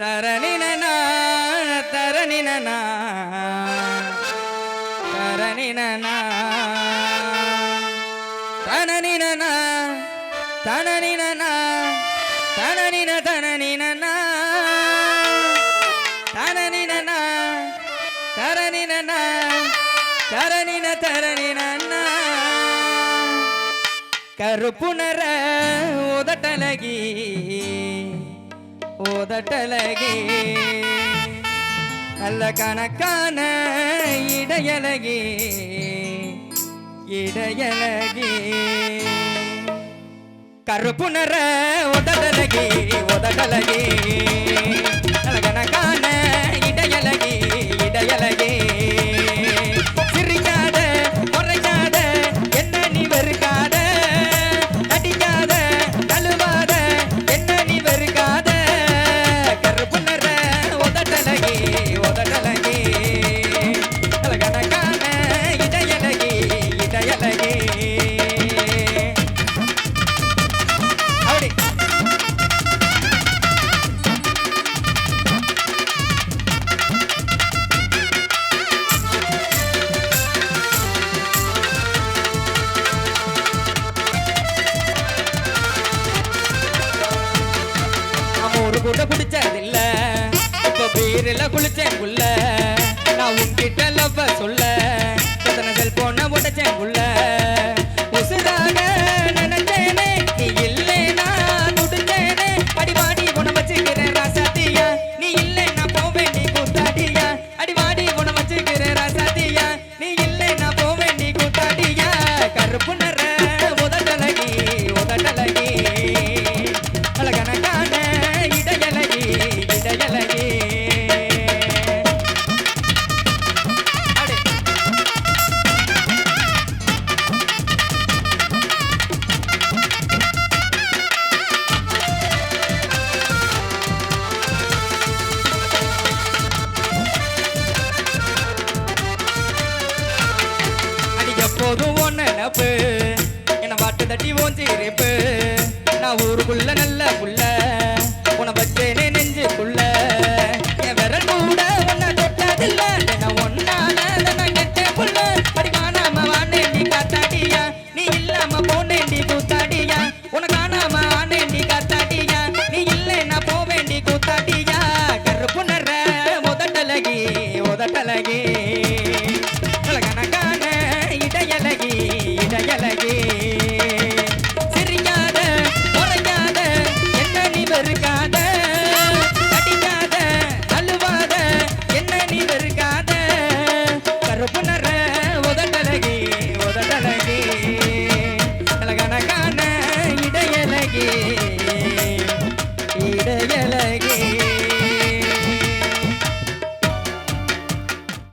தரணினா தரணினா தரணினா தனனினா தனனினா தனனின தனனினா தனனினா தரணினா தரணின தரணினா கருப்புணர உதட்டலகி உதட்டலகி நல்ல கணக்கான இடையலகி இடையலகி. கருப்புணர உதடலகி உதடலகி நல்ல கணக்கான இடையலகி இடையலகி. ஒரு கூட குடிச்சதில்ல இப்ப பீரில குளிச்சேன் புள்ள. நான் உன்கிட்ட லவ்வ சொல்ல. எத்தனை செல்போன உடைச்சேன் புள்ள. அடிக்க போதும் ஒன்ன நப்பு என்ன வாட்டு தட்டி ஓஞ்சி இருப்பு நான் ஊருக்குள்ள நல்ல புள்ள. உன வச்சேனே நெஞ்சுக்குள்ள. என் விரல் கூட உன்னை தொட்டதில்ல. நான் ஒன்னால நான் கெட்ட புள்ள அடி காணாம வானேண்டி காத்தாடியா? நீ இல்லாம போனேண்டி கூத்தாடியா yeah.